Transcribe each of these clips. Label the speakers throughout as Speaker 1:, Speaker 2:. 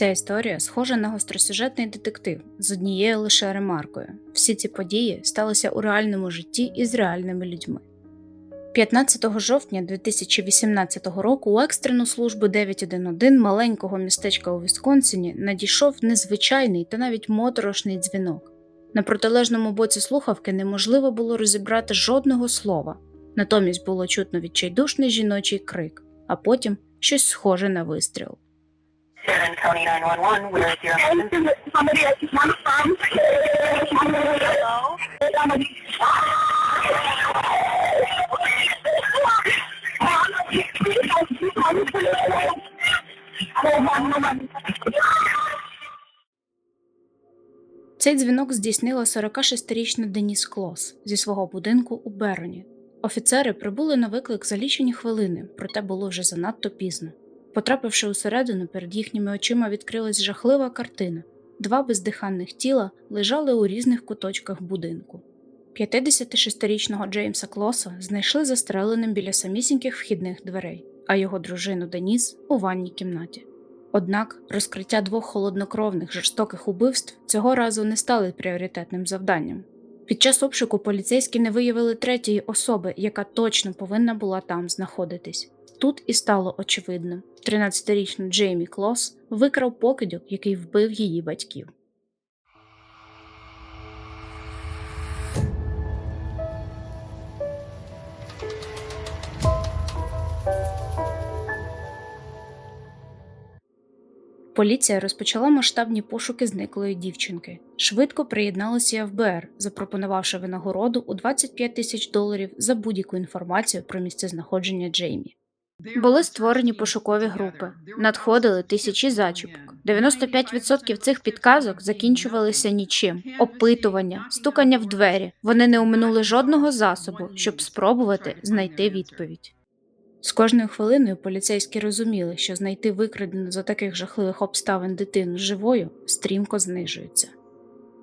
Speaker 1: Ця історія схожа на гостросюжетний детектив з однією лише ремаркою. Всі ці події сталися у реальному житті із реальними людьми. 15 жовтня 2018 року у екстрену службу 911 маленького містечка у Вісконсині надійшов незвичайний та навіть моторошний дзвінок. На протилежному боці слухавки неможливо було розібрати жодного слова, натомість було чутно відчайдушний жіночий крик, а потім щось схоже на вистріл.
Speaker 2: San County 911, where is your emergency?
Speaker 3: Somebody I just want from. Somebody.
Speaker 1: Цей дзвінок здійснила 46-річна Деніс Клос зі свого будинку у Бероні. Офіцери прибули на виклик за лічені хвилини, проте було вже занадто пізно. Потрапивши усередину, перед їхніми очима відкрилась жахлива картина. Два бездиханних тіла лежали у різних куточках будинку. 56-річного Джеймса Клоса знайшли застреленим біля самісіньких вхідних дверей, а його дружину Деніс у ванній кімнаті. Однак розкриття двох холоднокровних жорстоких убивств цього разу не стали пріоритетним завданням. Під час обшуку поліцейські не виявили третьої особи, яка точно повинна була там знаходитись. Тут і стало очевидно: 13-річну Джеймі Клос викрав покидьок, який вбив її батьків. Поліція розпочала масштабні пошуки зниклої дівчинки. Швидко приєдналося ФБР, запропонувавши винагороду у 25 тисяч доларів за будь-яку інформацію про місцезнаходження Джеймі. Були створені пошукові групи, надходили тисячі зачіпок. 95% цих підказок закінчувалися нічим: опитування, стукання в двері. Вони не оминули жодного засобу, щоб спробувати знайти відповідь. З кожною хвилиною поліцейські розуміли, що знайти викрадену за таких жахливих обставин дитину живою стрімко знижується.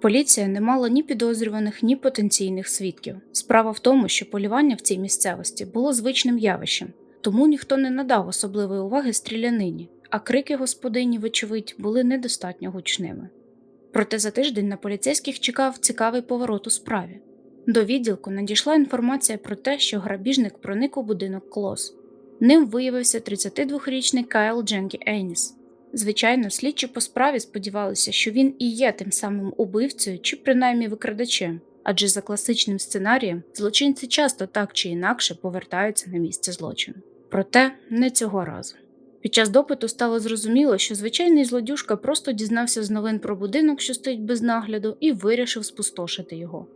Speaker 1: Поліція не мала ні підозрюваних, ні потенційних свідків. Справа в тому, що полювання в цій місцевості було звичним явищем, тому ніхто не надав особливої уваги стрілянині, а крики господині, вочевидь, були недостатньо гучними. Проте за тиждень на поліцейських чекав цікавий поворот у справі. До відділку надійшла інформація про те, що грабіжник проник у будинок Клос. Ним виявився 32-річний Кайл Дженкі Еніс. Звичайно, слідчі по справі сподівалися, що він і є тим самим убивцею чи принаймні викрадачем, адже за класичним сценарієм злочинці часто так чи інакше повертаються на місце злочину. Проте не цього разу. Під час допиту стало зрозуміло, що звичайний злодюжка просто дізнався з новин про будинок, що стоїть без нагляду, і вирішив спустошити його.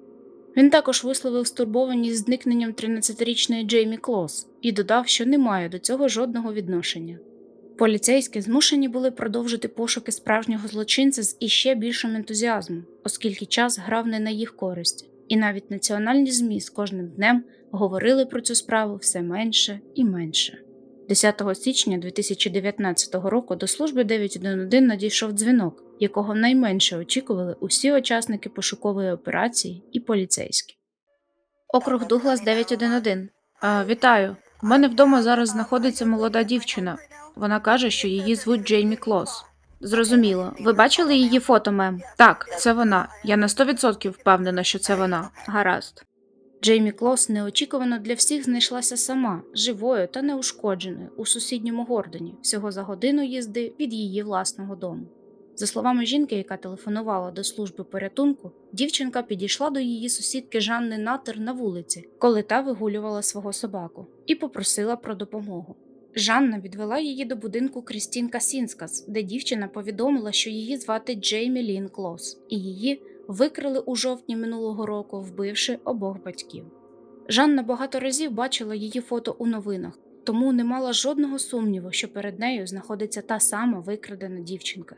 Speaker 1: Він також висловив стурбованість зникненням 13-річної Джеймі Клос і додав, що не має до цього жодного відношення. Поліцейські змушені були продовжити пошуки справжнього злочинця з іще більшим ентузіазмом, оскільки час грав не на їх користь, і навіть національні ЗМІ з кожним днем говорили про цю справу все менше і менше. 10 січня 2019 року до служби 911 надійшов дзвінок, якого найменше очікували усі учасники пошукової операції і поліцейські. Округ Дуглас 911. А, вітаю. У мене вдома зараз знаходиться молода дівчина. Вона каже, що її звуть Джеймі Клос. Зрозуміло. Ви бачили її фото, мем? Так, це вона. Я на 100% впевнена, що це вона. Гаразд. Джеймі Клос неочікувано для всіх знайшлася сама, живою та неушкодженою у сусідньому Гордоні, всього за годину їзди від її власного дому. За словами жінки, яка телефонувала до служби порятунку, дівчинка підійшла до її сусідки Жанни Натер на вулиці, коли та вигулювала свого собаку, і попросила про допомогу. Жанна відвела її до будинку Крістін Касінскас, де дівчина повідомила, що її звати Джеймі Лін Клос, і її викрили у жовтні минулого року, вбивши обох батьків. Жанна багато разів бачила її фото у новинах, тому не мала жодного сумніву, що перед нею знаходиться та сама викрадена дівчинка.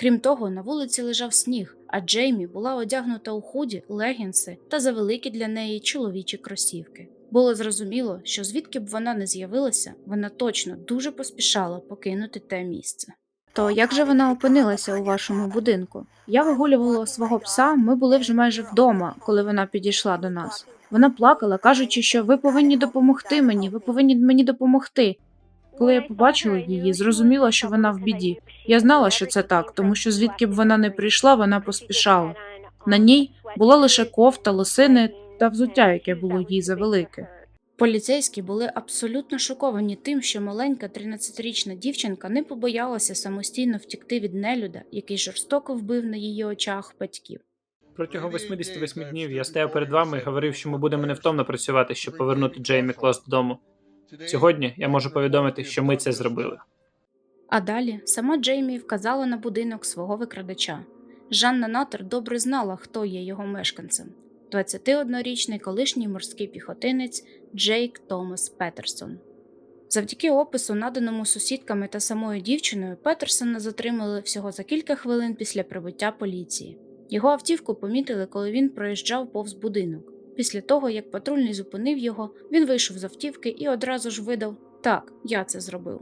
Speaker 1: Крім того, на вулиці лежав сніг, а Джеймі була одягнута у худі, легінси та завеликі для неї чоловічі кросівки. Було зрозуміло, що звідки б вона не з'явилася, вона точно дуже поспішала покинути те місце. То як же вона опинилася у вашому будинку? Я вигулювала свого пса, ми були вже майже вдома, коли вона підійшла до нас. Вона плакала, кажучи, що ви повинні допомогти мені, ви повинні мені допомогти.
Speaker 3: Коли я побачила її, зрозуміла, що вона в біді. Я знала, що це так, тому що звідки б вона не прийшла, вона поспішала. На ній була лише кофта, лосини та взуття, яке було їй завелике.
Speaker 1: Поліцейські були абсолютно шоковані тим, що маленька 13-річна дівчинка не побоялася самостійно втікти від нелюда, який жорстоко вбив на її очах батьків.
Speaker 4: Протягом 88 днів я стояв перед вами і говорив, що ми будемо невтомно працювати, щоб повернути Джеймі Клос додому. Сьогодні я можу повідомити, що ми це зробили.
Speaker 1: А далі сама Джеймі вказала на будинок свого викрадача. Жанна Натер добре знала, хто є його мешканцем. 21-річний колишній морський піхотинець Джейк Томас Петерсон. Завдяки опису, наданому сусідками та самою дівчиною, Петерсона затримали всього за кілька хвилин після прибуття поліції. Його автівку помітили, коли він проїжджав повз будинок. Після того, як патрульний зупинив його, він вийшов з автівки і одразу ж видав: Так, я це зробив.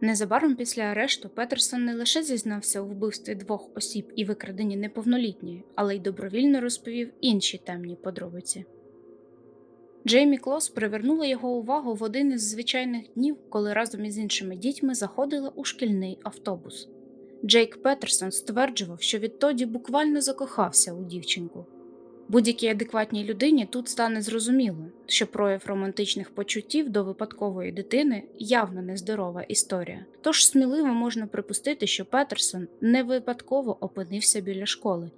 Speaker 1: Незабаром після арешту Петерсон не лише зізнався у вбивстві двох осіб і викраденні неповнолітньої, але й добровільно розповів інші темні подробиці. Джеймі Клос привернула його увагу в один із звичайних днів, коли разом із іншими дітьми заходила у шкільний автобус. Джейк Петерсон стверджував, що відтоді буквально закохався у дівчинку. Будь-якій адекватній людині тут стане зрозуміло, що прояв романтичних почуттів до випадкової дитини явно нездорова історія. Тож сміливо можна припустити, що Петерсон не випадково опинився біля школи.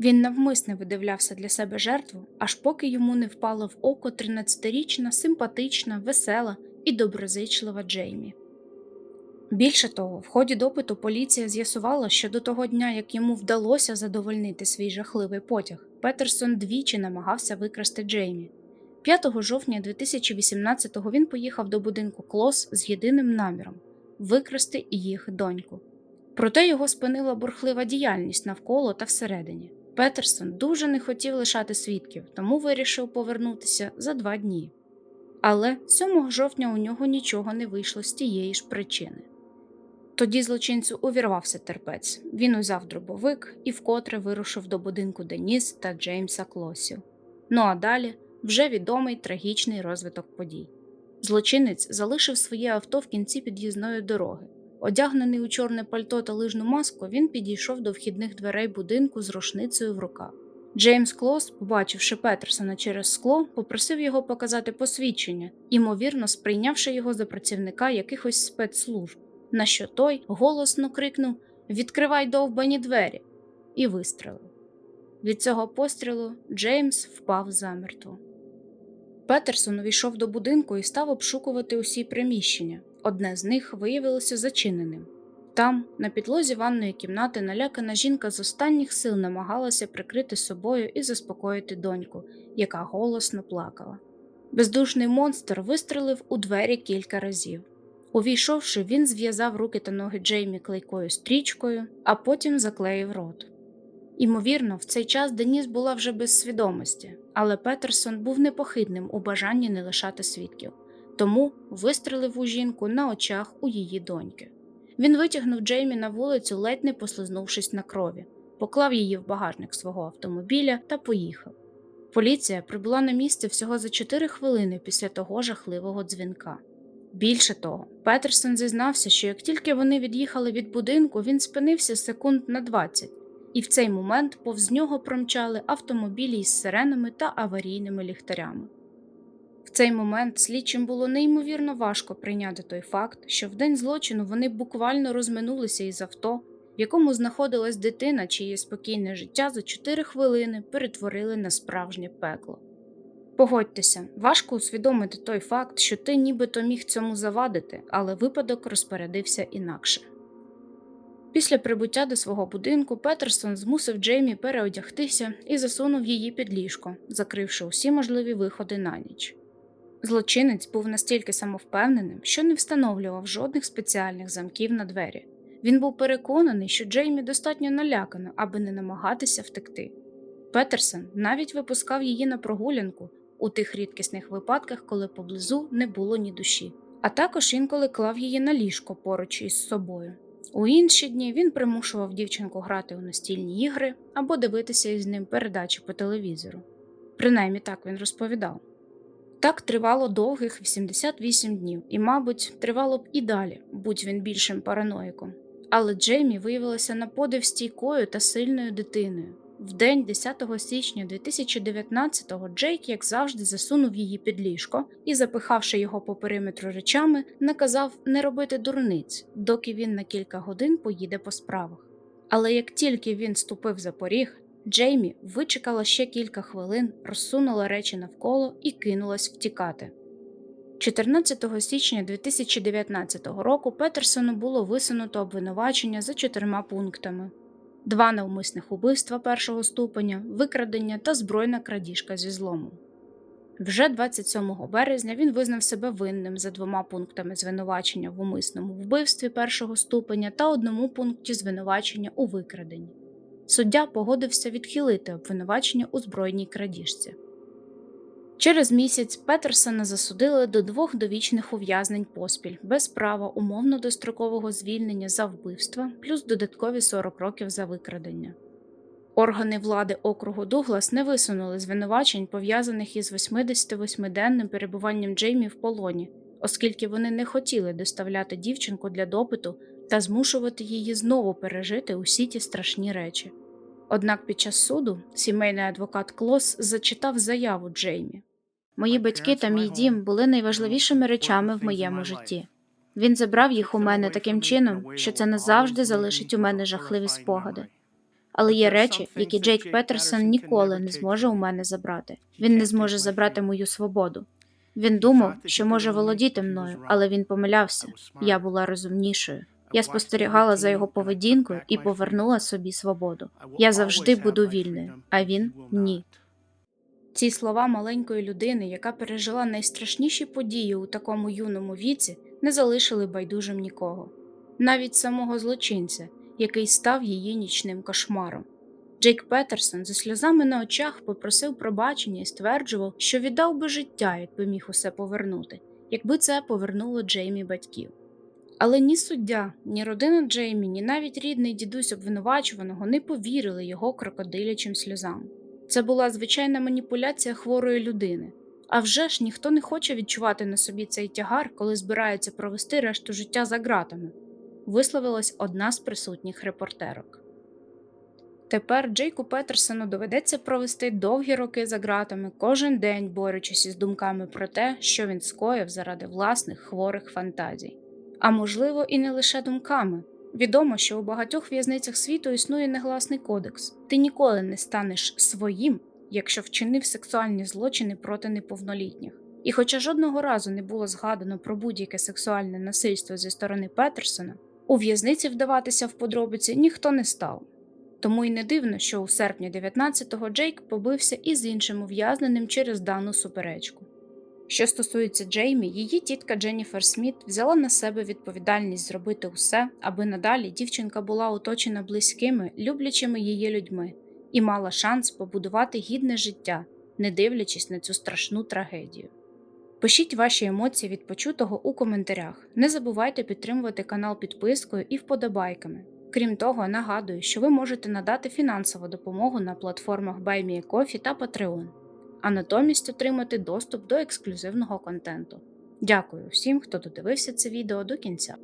Speaker 1: Він навмисне видивлявся для себе жертву, аж поки йому не впала в око 13-річна, симпатична, весела і доброзичлива Джеймі. Більше того, в ході допиту поліція з'ясувала, що до того дня, як йому вдалося задовольнити свій жахливий потяг, Петерсон двічі намагався викрасти Джеймі. 5 жовтня 2018-го він поїхав до будинку Клос з єдиним наміром викрасти їх доньку. Проте його спинила бурхлива діяльність навколо та всередині. Петерсон дуже не хотів лишати свідків, тому вирішив повернутися за два дні. Але 7 жовтня у нього нічого не вийшло з тієї ж причини. Тоді злочинцю увірвався терпець. Він узяв дробовик і вкотре вирушив до будинку Деніс та Джеймса Клосів. Ну а далі вже відомий трагічний розвиток подій. Злочинець залишив своє авто в кінці під'їзної дороги. Одягнений у чорне пальто та лижну маску, він підійшов до вхідних дверей будинку з рушницею в руках. Джеймс Клос, побачивши Петерсона через скло, попросив його показати посвідчення, ймовірно, сприйнявши його за працівника якихось спецслужб, на що той голосно крикнув Відкривай довбані двері! і вистрелив. Від цього пострілу Джеймс впав замертво. Петерсон увійшов до будинку і став обшукувати усі приміщення. Одне з них виявилося зачиненим. Там, на підлозі ванної кімнати, налякана жінка з останніх сил намагалася прикрити собою і заспокоїти доньку, яка голосно плакала. Бездушний монстр вистрелив у двері кілька разів. Увійшовши, він зв'язав руки та ноги Джеймі клейкою стрічкою, а потім заклеїв рот. Імовірно, в цей час Деніс була вже без свідомості, але Петерсон був непохитним у бажанні не лишати свідків, тому вистрелив у жінку на очах у її доньки. Він витягнув Джеймі на вулицю, ледь не послизнувшись на крові, поклав її в багажник свого автомобіля та поїхав. Поліція прибула на місце всього за 4 хвилини після того жахливого дзвінка. Більше того, Петерсон зізнався, що як тільки вони від'їхали від будинку, він спинився секунд на 20, і в цей момент повз нього промчали автомобілі із сиренами та аварійними ліхтарями. В цей момент слідчим було неймовірно важко прийняти той факт, що в день злочину вони буквально розминулися із авто, в якому знаходилась дитина, чиє спокійне життя за 4 хвилини перетворили на справжнє пекло. Погодьтеся, важко усвідомити той факт, що ти нібито міг цьому завадити, але випадок розпорядився інакше. Після прибуття до свого будинку Петерсон змусив Джеймі переодягтися і засунув її під ліжко, закривши усі можливі виходи на ніч. Злочинець був настільки самовпевненим, що не встановлював жодних спеціальних замків на двері. Він був переконаний, що Джеймі достатньо налякано, аби не намагатися втекти. Петерсон навіть випускав її на прогулянку у тих рідкісних випадках, коли поблизу не було ні душі, а також інколи клав її на ліжко поруч із собою. У інші дні він примушував дівчинку грати у настільні ігри або дивитися із ним передачі по телевізору. Принаймні так він розповідав. Так тривало довгих 88 днів, і, мабуть, тривало б і далі, будь він більшим параноїком. Але Джеймі виявилася на подив стійкою та сильною дитиною. В день 10 січня 2019-го Джейк, як завжди, засунув її під ліжко і, запихавши його по периметру речами, наказав не робити дурниць, доки він на кілька годин поїде по справах. Але як тільки він ступив за поріг, Джеймі вичекала ще кілька хвилин, розсунула речі навколо і кинулась втікати. 14 січня 2019 року Петерсону було висунуто обвинувачення за чотирма пунктами: два навмисних убивства першого ступеня, викрадення та збройна крадіжка зі злому. Вже 27 березня він визнав себе винним за двома пунктами звинувачення в умисному вбивстві першого ступеня та одному пункті звинувачення у викраденні. Суддя погодився відхилити обвинувачення у збройній крадіжці. Через місяць Петерсона засудили до двох довічних ув'язнень поспіль без права умовно дострокового звільнення за вбивство, плюс додаткові 40 років за викрадення. Органи влади округу Дуглас не висунули звинувачень, пов'язаних із 88-денним перебуванням Джеймі в полоні, оскільки вони не хотіли доставляти дівчинку для допиту та змушувати її знову пережити усі ті страшні речі. Однак під час суду сімейний адвокат Клос зачитав заяву Джеймі. Мої батьки та мій дім були найважливішими речами в моєму житті. Він забрав їх у мене таким чином, що це назавжди залишить у мене жахливі спогади. Але є речі, які Джейк Петерсон ніколи не зможе у мене забрати. Він не зможе забрати мою свободу. Він думав, що може володіти мною, але він помилявся. Я була розумнішою. Я спостерігала за його поведінкою і повернула собі свободу. Я завжди буду вільною, а він ні. Ці слова маленької людини, яка пережила найстрашніші події у такому юному віці, не залишили байдужим нікого, навіть самого злочинця, який став її нічним кошмаром. Джейк Петерсон зі сльозами на очах попросив пробачення і стверджував, що віддав би життя, якби міг усе повернути, якби це повернуло Джеймі батьків. Але ні суддя, ні родина Джеймі, ні навіть рідний дідусь обвинувачуваного не повірили його крокодилячим сльозам. Це була звичайна маніпуляція хворої людини. А вже ж ніхто не хоче відчувати на собі цей тягар, коли збирається провести решту життя за ґратами, висловилась одна з присутніх репортерок. Тепер Джейку Петерсону доведеться провести довгі роки за ґратами, кожен день борючись із думками про те, що він скоїв заради власних хворих фантазій. А можливо, і не лише думками. Відомо, що у багатьох в'язницях світу існує негласний кодекс: ти ніколи не станеш своїм, якщо вчинив сексуальні злочини проти неповнолітніх. І хоча жодного разу не було згадано про будь-яке сексуальне насильство зі сторони Петерсона, у в'язниці вдаватися в подробиці ніхто не став. Тому й не дивно, що у серпні 19-го Джейк побився із іншим ув'язненим через дану суперечку. Що стосується Джеймі, її тітка Дженніфер Сміт взяла на себе відповідальність зробити усе, аби надалі дівчинка була оточена близькими, люблячими її людьми і мала шанс побудувати гідне життя, не дивлячись на цю страшну трагедію. Пишіть ваші емоції від почутого у коментарях. Не забувайте підтримувати канал підпискою і вподобайками. Крім того, нагадую, що ви можете надати фінансову допомогу на платформах BuyMeACoffee та Patreon а натомість отримати доступ до ексклюзивного контенту. Дякую всім, хто додивився це відео до кінця.